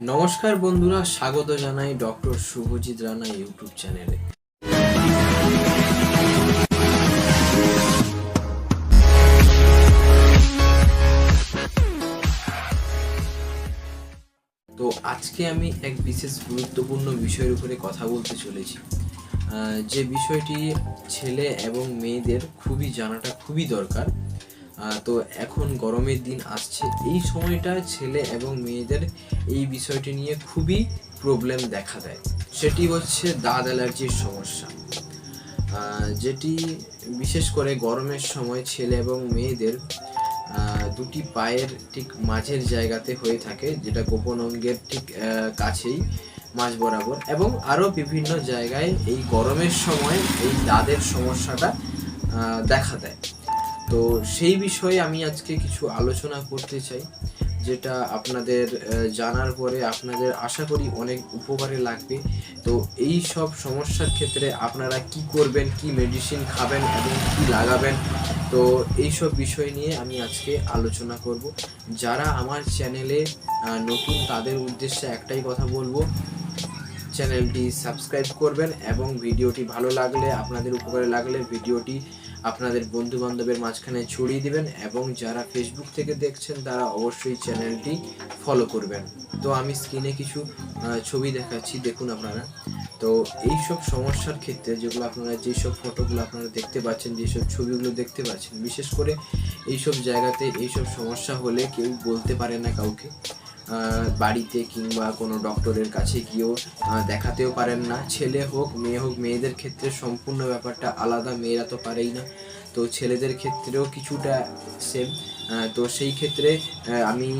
নমস্কার বন্ধুরা, স্বাগত জানাই ডক্টর শুভজিৎ রানা ইউটিউব চ্যানেলে। তো আজকে আমি এক বিশেষ গুরুত্বপূর্ণ বিষয়ের উপরে কথা বলতে চলেছি। যে বিষয়টি ছেলে এবং মেয়েদের খুবই জানাটা খুবই দরকার। তো এখন গরমের দিন আসছে। এই সময়টা ছেলে এবং মেয়েদের এই বিষয়টি নিয়ে খুবই প্রবলেম দেখা দেয়। সেটি হচ্ছে দাঁত অ্যালার্জির সমস্যা। যেটি বিশেষ করে গরমের সময় ছেলে এবং মেয়েদের দুটি পায়ের ঠিক মাঝের জায়গাতে হয়ে থাকে, যেটা গোপন অঙ্গের ঠিক কাছেই মাঝ বরাবর। এবং আরও বিভিন্ন জায়গায় এই গরমের সময় এই দাঁতের সমস্যাটা দেখা দেয়। তো সেই বিষয়ে আমি আজকে কিছু আলোচনা করতে চাই, যেটা আপনাদের জানার পরে আপনাদের আশা করি অনেক উপকারে লাগবে। তো এই সব সমস্যার ক্ষেত্রে আপনারা কি করবেন, কি মেডিসিন খাবেন এবং কি লাগাবেন, তো এই সব বিষয় নিয়ে আমি আজকে আলোচনা করব। যারা আমার চ্যানেলে নতুন, তাদের উদ্দেশ্যে একটাই কথা বলব চ্যানেলটি সাবস্ক্রাইব করবেন এবং ভিডিওটি ভালো লাগলে, আপনাদের উপকারে লাগলে ভিডিওটি আপনাদের বন্ধু বান্ধবের মাঝখানে ছড়িয়ে দিবেন এবং যারা ফেসবুক থেকে দেখছেন, তারা অবশ্যই চ্যানেলটি ফলো করবেন। তো আমি স্ক্রিনে কিছু ছবি দেখাচ্ছি, দেখুন আপনারা। তো এই সব সমস্যার ক্ষেত্রে যেগুলো আপনারা, যেসব ফটোগুলো আপনারা দেখতে পাচ্ছেন, যেসব ছবিগুলো দেখতে পাচ্ছেন, বিশেষ করে এইসব জায়গাতে এইসব সমস্যা হলে কেউ বলতে পারে না কাউকে। বাড়িতে কিংবা কোনো ডক্টরের কাছে গিয়েও দেখাতেও পারেন না। ছেলে হোক, মেয়ে হোক, মেয়েদের ক্ষেত্রে সম্পূর্ণ ব্যাপারটা আলাদা, মেয়েরা তো পারেই না। তো ছেলেদের ক্ষেত্রেও কিছুটা সেম তো সেই ক্ষেত্রে আমি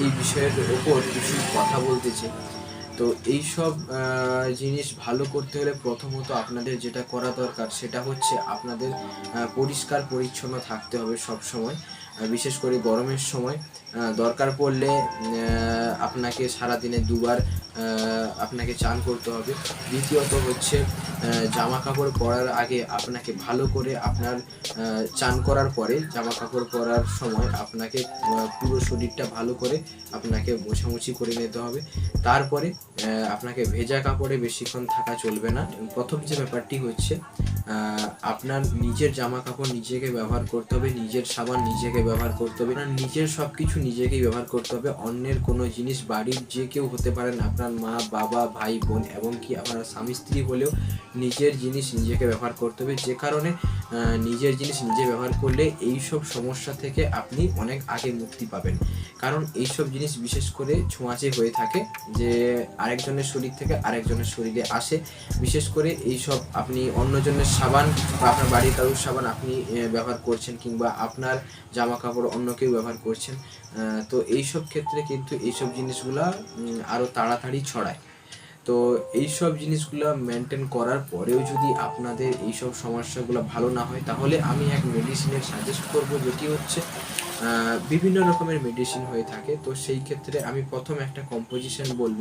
এই বিষয়ের ওপর কিছু কথা বলতে চাই। তো এই সব জিনিস ভালো করতে হলে প্রথমত আপনাদের যেটা করা দরকার, সেটা হচ্ছে আপনাদের পরিষ্কার পরিচ্ছন্ন থাকতে হবে সব সময় বিশেষ করে গরমের সময় দরকার পড়লে আপনাকে সারাদিনে দুবার আপনাকে চান করতে হবে। দ্বিতীয়ত হচ্ছে জামা কাপড় পরার আগে আপনাকে ভালো করে আপনার চান করার পরে জামা কাপড় পরার সময় আপনাকে পুরো শরীরটা ভালো করে আপনাকে মোছামুছি করে নিতে হবে। তারপরে আপনাকে ভেজা কাপড়ে বেশিক্ষণ থাকা চলবে না। প্রথম যে ব্যাপারটি হচ্ছে আপনার নিজের জামা কাপড় নিজেকে ব্যবহার করতে হবে, নিজের সাবান নিজেকে ব্যবহার করতে হবে না নিজের সব কিছু নিজেকেই ব্যবহার করতে হবে। অন্যের কোনো জিনিস বাড়ির যে কেউ হতে পারেন আপনার মা, বাবা, ভাই, বোন এবং কি আপনার স্বামী, স্ত্রী হলেও নিজের জিনিস নিজেকে ব্যবহার করতে হবে। যে কারণে নিজের জিনিস নিজে ব্যবহার করলে এই সব সমস্যা থেকে আপনি অনেক আগে মুক্তি পাবেন। কারণ এইসব জিনিস বিশেষ করে ছোঁয়াচে হয়ে থাকে যে আরেকজনের শরীর থেকে আরেকজনের শরীরে আসে। বিশেষ করে এই সব আপনি অন্যজনের সাবান বা আপনার বাড়ির কারোর সাবান আপনি ব্যবহার করছেন কিংবা আপনার জামা কাপড় অন্য কেউ ব্যবহার করছেন তো এইসব ক্ষেত্রে কিন্তু এইসব জিনিসগুলা উম, আরও তাড়াতাড়ি ছড়ায়। তো এইসব জিনিসগুলো মেনটেন করার পরেও যদি আপনাদের এইসব সমস্যাগুলো ভালো না হয়, তাহলে আমি এক মেডিসিনের সাজেস্ট করব, যেটি হচ্ছে বিভিন্ন রকমের মেডিসিন হয়ে থাকে। তো সেই ক্ষেত্রে আমি প্রথম একটা কম্পোজিশন বলব।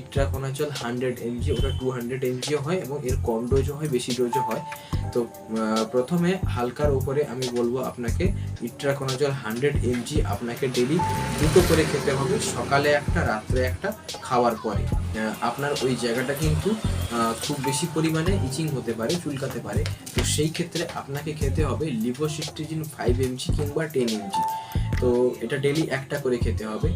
ইট্রাকোনাচল হান্ড্রেড এমজি ওটা টু হান্ড্রেড এমজিও হয় এবং এর কম ডোজও হয়, বেশি ডোজও হয়। তো প্রথমে হালকার উপরে আমি বলব আপনাকে ইট্রাকোনাচল হান্ড্রেড এমজি আপনাকে ডেলি দুটো করে খেতে হবে, সকালে একটা, রাত্রে একটা, খাওয়ার পরে। আপনার ওই জায়গাটা কিন্তু খুব বেশি পরিমাণে ইচিং হতে পারে, চুলকাতে পারে। তো সেই ক্ষেত্রে আপনাকে খেতে হবে লিভোসিট্রিজিন ফাইভ এমজি কিংবা টেন এমজি তো এটা ডেলি একটা করে খেতে হবে।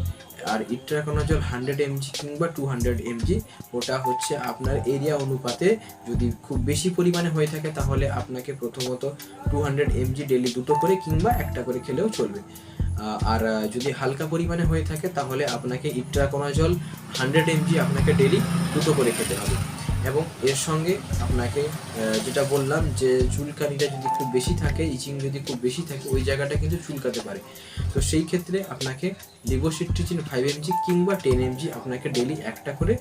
আর ইট্রাকোনাজল হান্ড্রেড এমজি কিংবা টু হান্ড্রেড এমজি ওটা হচ্ছে আপনার এরিয়া অনুপাতে যদি খুব বেশি পরিমাণে হয়ে থাকে তাহলে আপনাকে প্রথমত টু হান্ড্রেড এমজি ডেলি দুটো করে কিংবা একটা করে খেলেও চলবে। আর যদি হালকা পরিমাণে হয়ে থাকে তাহলে আপনাকে ইট্রাকোনাজল হান্ড্রেড এমজি আপনাকে ডেলি দুটো করে খেতে হবে। এবং এর সঙ্গে আপনাকে যেটা বললাম যে চুলকানিটা যদি খুব বেশি থাকে, ইচিং যদি খুব বেশি থাকে, ওই জায়গাটা কিন্তু চুলকাতে পারে। তো সেই ক্ষেত্রে আপনাকে লিভোসিট্রিজিন ফাইভ এমজি কিংবা টেন এমজি আপনাকে ডেলি একটা করে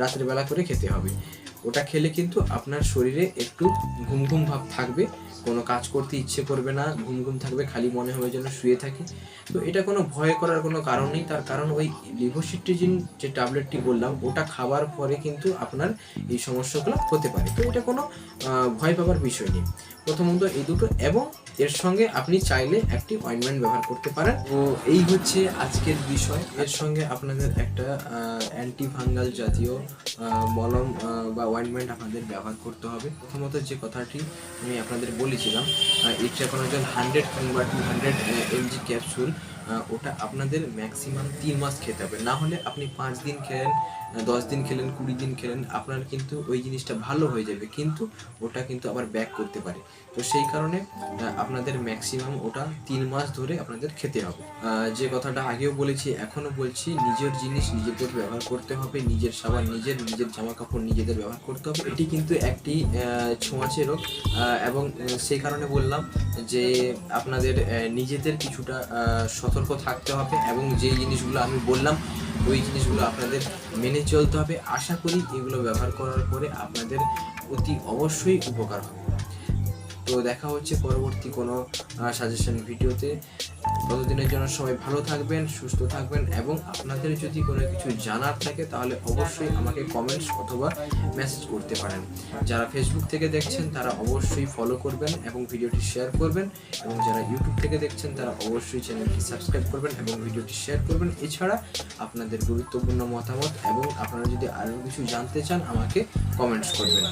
রাত্রেবেলা করে খেতে হবে। ওটা খেলে কিন্তু আপনার শরীরে একটু ঘুম ঘুম ভাব থাকবে, কোনো কাজ করতে ইচ্ছে করবে না, ঘুম ঘুম থাকবে, খালি মনে হবে যেন শুয়ে থাকে। তো এটা কোনো ভয় করার কোনো কারণ নেই, তার কারণ ওই লিভোসিট্রিজিন যে ট্যাবলেটটি বললাম, ওটা খাওয়ার পরে কিন্তু আপনার এই সমস্যাগুলো হতে পারে। তো এটা কোনো ভয় পাবার বিষয় নেই। প্রথমত এই দুটো এবং এর সঙ্গে আপনি চাইলে একটি অয়েন্টমেন্ট ব্যবহার করতে পারেন। তো এই হচ্ছে আজকের বিষয়। এর সঙ্গে আপনাদের একটা অ্যান্টি ফাঙ্গাল জাতীয় মলম বা অয়েন্টমেন্ট আপনাদের ব্যবহার করতে হবে। প্রথমত যে কথাটি আমি আপনাদের বলেছিলাম ইট্রাকোনাজল হান্ড্রেড কিংবা টু হান্ড্রেড এমজি ক্যাপসুল ওটা আপনাদের ম্যাক্সিমাম তিন মাস খেতে হবে। না হলে আপনি পাঁচ দিন খেলেন দশ দিন খেলেন, কুড়ি দিন খেলেন, আপনার কিন্তু ওই জিনিসটা ভালো হয়ে যাবে। কিন্তু ওটা কিন্তু আবার ব্যাক করতে পারে। তো সেই কারণে আপনাদের ম্যাক্সিমাম ওটা তিন মাস ধরে আপনাদের খেতে হবে। যে কথাটা আগেও বলেছি, এখনও বলছি, নিজের জিনিস নিজেদের ব্যবহার করতে হবে, নিজের সাবান নিজের নিজের জামা কাপড় নিজেদের ব্যবহার করতে হবে। এটি কিন্তু একটি ছোঁয়াচে রোগ এবং সেই কারণে বললাম যে আপনাদের নিজেদের কিছুটা সতর্ক থাকতে হবে এবং যে জিনিসগুলো আমি বললাম ওই জিনিসগুলো আপনাদের মেনে চলতে হবে। আশা করি এগুলো ব্যবহার করার পরে আপনাদের অতি অবশ্যই উপকার হবে। তো দেখা হচ্ছে পরবর্তী কোনো সাজেশন ভিডিওতে। ততদিনের জন্য সবাই ভালো থাকবেন, সুস্থ থাকবেন এবং আপনাদের যদি কোনো কিছু জানার থাকে তাহলে অবশ্যই আমাকে কমেন্টস অথবা মেসেজ করতে পারেন। যারা ফেসবুক থেকে দেখছেন তারা অবশ্যই ফলো করবেন এবং ভিডিওটি শেয়ার করবেন এবং যারা ইউটিউব থেকে দেখছেন তারা অবশ্যই চ্যানেলটি সাবস্ক্রাইব করবেন এবং ভিডিওটি শেয়ার করবেন। এছাড়া আপনাদের গুরুত্বপূর্ণ মতামত এবং আপনারা যদি আরও কিছু জানতে চান আমাকে কমেন্টস করবেন।